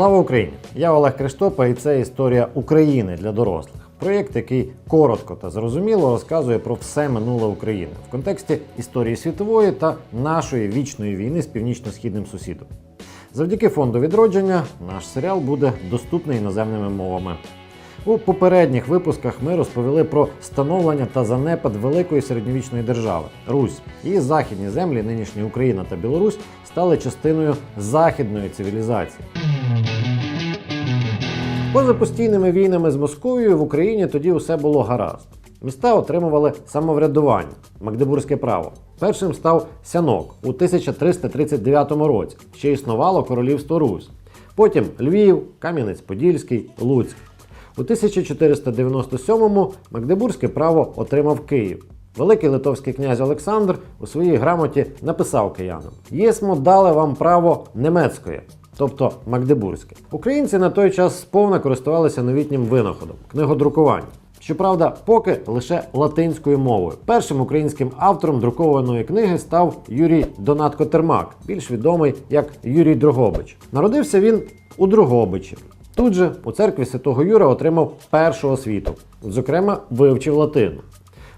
Слава Україні! Я Олег Криштопа, і це історія України для дорослих. Проєкт, який коротко та зрозуміло розказує про все минуле України в контексті історії світової та нашої вічної війни з північно-східним сусідом. Завдяки фонду відродження наш серіал буде доступний іноземними мовами. У попередніх випусках ми розповіли про становлення та занепад великої середньовічної держави Русь. Її західні землі, нинішня Україна та Білорусь, стали частиною західної цивілізації. Поза постійними війнами з Московією в Україні тоді усе було гаразд. Міста отримували самоврядування, Магдебурзьке право. Першим став Сянок у 1339 році. Ще існувало королівство Русь. Потім Львів, Кам'янець-Подільський, Луцьк. У 1497-му Магдебурзьке право отримав Київ. Великий литовський князь Олександр у своїй грамоті написав киянам: Єсмо дали вам право немецькое, тобто Магдебурзьке. Українці на той час сповна користувалися новітнім винаходом книгодрукування. Щоправда, поки лише латинською мовою. Першим українським автором друкованої книги став Юрій Донатко Термак, більш відомий як Юрій Дрогобич. Народився він у Дрогобичі. Тут же у церкві Святого Юра отримав першу освіту, зокрема, вивчив латину.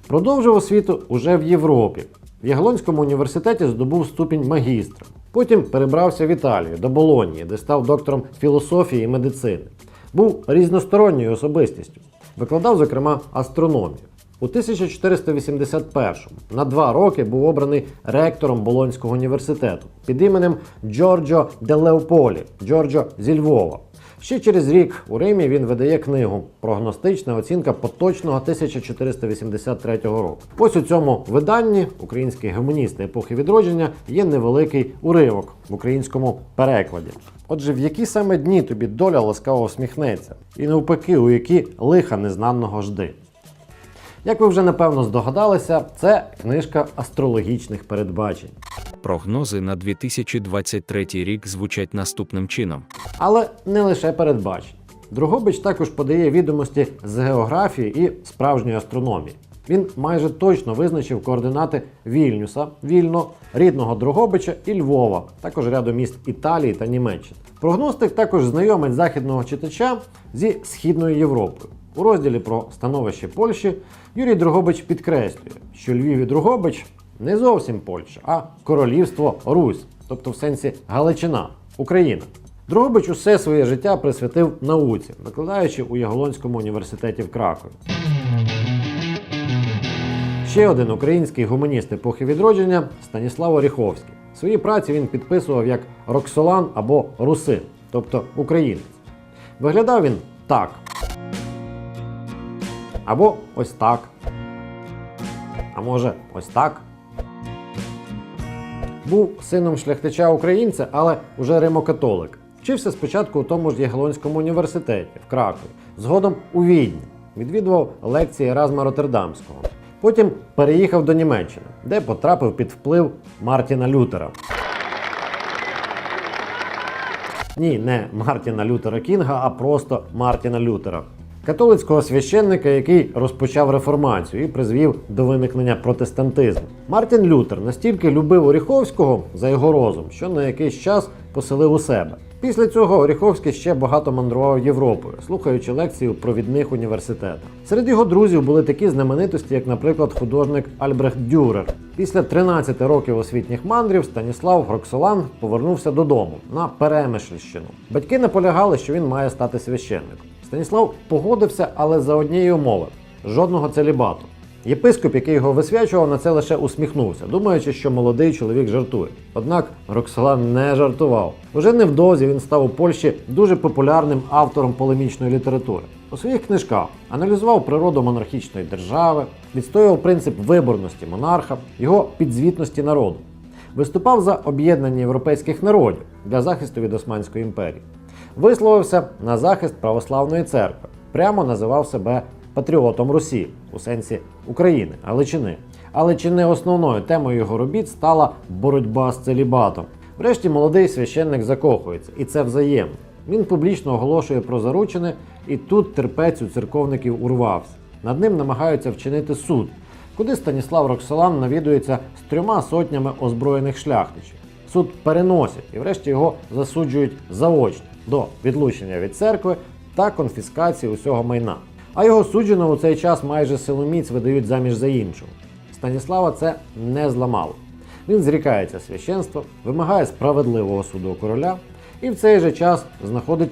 Продовжив освіту уже в Європі. В Ягелонському університеті здобув ступінь магістра. Потім перебрався в Італію до Болонії, де став доктором філософії і медицини. Був різносторонньою особистістю. Викладав, зокрема, астрономію. У 1481-му на два роки був обраний ректором Болонського університету під іменем Джорджо де Леополі, Джорджо зі Львова. Ще через рік у Римі він видає книгу Прогностична оцінка поточного 1483 року. Ось у цьому виданні українські гуманісти епохи відродження є невеликий уривок в українському перекладі. Отже, в які саме дні тобі доля ласкаво усміхнеться, і навпаки, у які лиха незнаного жди. Як ви вже напевно здогадалися, це книжка астрологічних передбачень. Прогнози на 2023 рік звучать наступним чином. Але не лише передбачень. Другобич також подає відомості з географії і справжньої астрономії. Він майже точно визначив координати Вільнюса, Вільно, рідного Дрогобича і Львова, також ряду міст Італії та Німеччини. Прогностик також знайомить західного читача зі Східною Європою. У розділі про становище Польщі Юрій Дрогобич підкреслює, що Львів і Дрогобич не зовсім Польща, а королівство Русь, тобто в сенсі Галичина, Україна. Дрогобич усе своє життя присвятив науці, викладаючи у Яголонському університеті в Кракові. Ще один український гуманіст епохи відродження Станіслав Оріховський. Свої праці він підписував як Роксолан або Русин, тобто українець. Виглядав він так. Або ось так. А може, ось так. Був сином шляхтича українця, але уже римокатолик. Вчився спочатку у тому ж Ягелонському університеті в Кракові, згодом у Відні. Відвідував лекції Еразма Роттердамського. Потім переїхав до Німеччини, де потрапив під вплив Мартіна Лютера. Ні, не Мартіна Лютера Кінга, а просто Мартіна Лютера. Католицького священника, який розпочав реформацію і призвів до виникнення протестантизму. Мартін Лютер настільки любив Оріховського за його розум, що на якийсь час поселив у себе. Після цього Оріховський ще багато мандрував Європою, слухаючи лекції у провідних університетах. Серед його друзів були такі знаменитості, як, наприклад, художник Альбрехт Дюрер. Після 13 років освітніх мандрів Станіслав Роксолан повернувся додому на Перемишльщину. Батьки наполягали, що він має стати священником. Станіслав погодився, але за однієї умови жодного целібату. Єпископ, який його висвячував, на це лише усміхнувся, думаючи, що молодий чоловік жартує. Однак Роксолан не жартував. Уже невдовзі він став у Польщі дуже популярним автором полемічної літератури. У своїх книжках аналізував природу монархічної держави, відстоював принцип виборності монарха, його підзвітності народу. Виступав за об'єднання європейських народів для захисту від Османської імперії. Висловився на захист православної церкви, прямо називав себе патріотом Русі у сенсі України, Галичини. Але чи не основною темою його робіт стала боротьба з целібатом? Врешті молодий священник закохується, і це взаємно. Він публічно оголошує про заручини, і тут терпець у церковників урвався. Над ним намагаються вчинити суд, куди Станіслав Роксолан навідується з трьома сотнями озброєних шляхтичів. Суд переносять і врешті його засуджують заочно до відлучення від церкви та конфіскації усього майна. А його судженого у цей час майже силоміць видають заміж за іншого. Станіслава це не зламало. Він зрікається священства, вимагає справедливого суду короля і в цей же час знаходить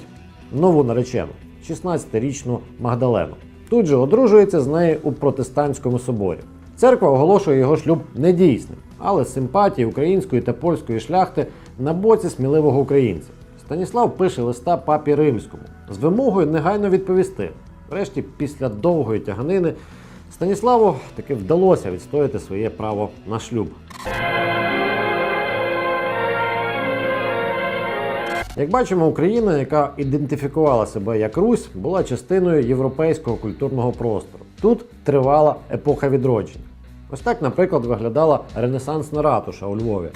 нову наречену 16-річну Магдалену. Тут же одружується з нею у протестантському соборі. Церква оголошує його шлюб недійсним, але симпатії української та польської шляхти на боці сміливого українця. Станіслав пише листа папі римському з вимогою негайно відповісти. Врешті, після довгої тяганини, Станіславу таки вдалося відстояти своє право на шлюб. Як бачимо, Україна, яка ідентифікувала себе як Русь, була частиною європейського культурного простору. Тут тривала епоха відродження. Ось так, наприклад, виглядала ренесансна ратуша у Львові.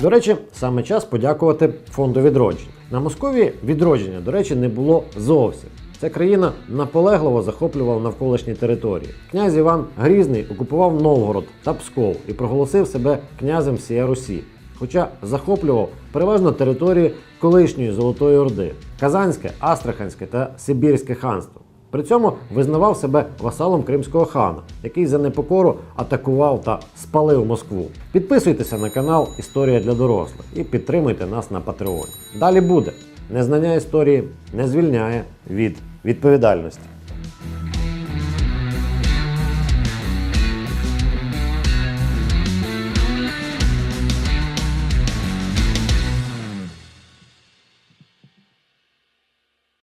До речі, саме час подякувати фонду відродження. На Московії відродження, до речі, не було зовсім. Ця країна наполегливо захоплювала навколишні території. Князь Іван Грізний окупував Новгород та Псков і проголосив себе князем всієї Русі. Хоча захоплював переважно території колишньої Золотої Орди, Казанське, Астраханське та Сибірське ханство. При цьому визнавав себе васалом кримського хана, який за непокору атакував та спалив Москву. Підписуйтеся на канал Історія для дорослих і підтримуйте нас на Патреоні. Далі буде. Незнання історії не звільняє від відповідальності.